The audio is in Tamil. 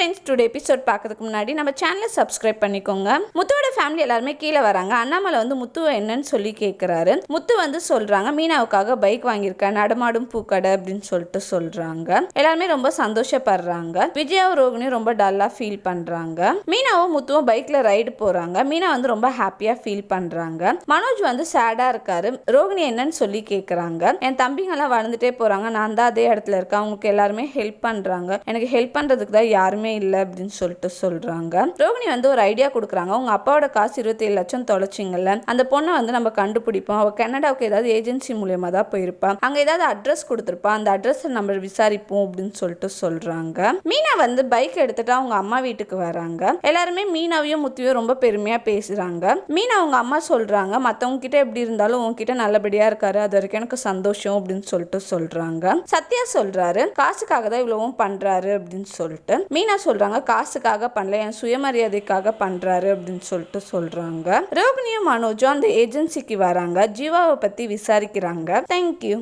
ஃப்ரெண்ட்ஸ் டுடே எபிசோட் பார்க்கறதுக்கு முன்னாடி நம்ம சேனலை சப்ஸ்கிரைப் பண்ணிக்கோங்க. முத்துவோட ஃபேமிலி எல்லாருமே கீழே வராங்க. அண்ணாமலை வந்து முத்து என்னன்னு சொல்லி கேட்குறாரு முத்து வந்து சொல்கிறாங்க மீனாவுக்காக பைக் வாங்கியிருக்கேன். நடமாடும் பூக்கடை அப்படின்னு சொல்லிட்டு சொல்கிறாங்க எல்லாருமே ரொம்ப சந்தோஷப்படுறாங்க. விஜயாவும் ரோகிணியும் ரொம்ப டல்லாக ஃபீல் பண்ணுறாங்க மீனாவும் முத்துவும் பைக்கில் ரைடு போகிறாங்க மீனா வந்து ரொம்ப ஹாப்பியாக ஃபீல் பண்ணுறாங்க மனோஜ் வந்து சேடாக இருக்காரு. ரோகிணி என்னன்னு சொல்லி கேட்குறாங்க என் தம்பிங்கெல்லாம் வளர்ந்துட்டே போகிறாங்க நான் தான் அதே இடத்துல இருக்கேன். அவங்களுக்கு எல்லாருமே ஹெல்ப் பண்ணுறாங்க எனக்கு ஹெல்ப் பண்ணுறதுக்கு தான் யாருமே இல்லை அப்படின்னு சொல்லிட்டு சொல்கிறாங்க ரோகிணி வந்து ஒரு ஐடியா கொடுக்குறாங்க. உங்கள் அப்பாவோட காசு இருபத்தேழு லட்சம் தொலைச்சிங்கல்ல அந்த பொண்ணை வந்து நம்ம கண்டுபிடிப்போம். அவள் கனடாவுக்கு ஏதாவது ஏஜென்சி மூலியமாக தான் போயிருப்பா. அங்கே ஏதாவது அட்ரஸ் கொடுத்துருப்பா. அந்த அட்ரஸை நம்ம விசாரிப்போம் அப்படின்னு சொல்லிட்டு சொல்கிறாங்க மீனா வந்து பைக் எடுத்துட்டு அவங்க அம்மா வீட்டுக்கு வராங்க. எல்லாருமே மீனாவையும் முத்தியும் ரொம்ப பெருமையாக பேசுகிறாங்க மீனா அவங்க அம்மா சொல்கிறாங்க மற்றவங்க கிட்ட எப்படி இருந்தாலும் உங்ககிட்ட நல்லபடியாக இருக்காரு. அது வரைக்கும் எனக்கு சந்தோஷம் அப்படின்னு சொல்லிட்டு சொல்கிறாங்க சத்யா சொல்கிறாரு காசுக்காக தான் இவ்வளவும் பண்ணுறாரு அப்படின்னு சொல்லிட்டு மீனா சொல்றாங்க காசுக்காக பண்ணல என் சுயமரியாதைக்காக பண்றாரு அப்படின்னு சொல்லிட்டு சொல்றாங்க. ரோகிணியும் மனோஜும் அந்த ஏஜென்சிக்கு வராங்க. ஜீவாவை பத்தி விசாரிக்கிறாங்க. தேங்க்யூ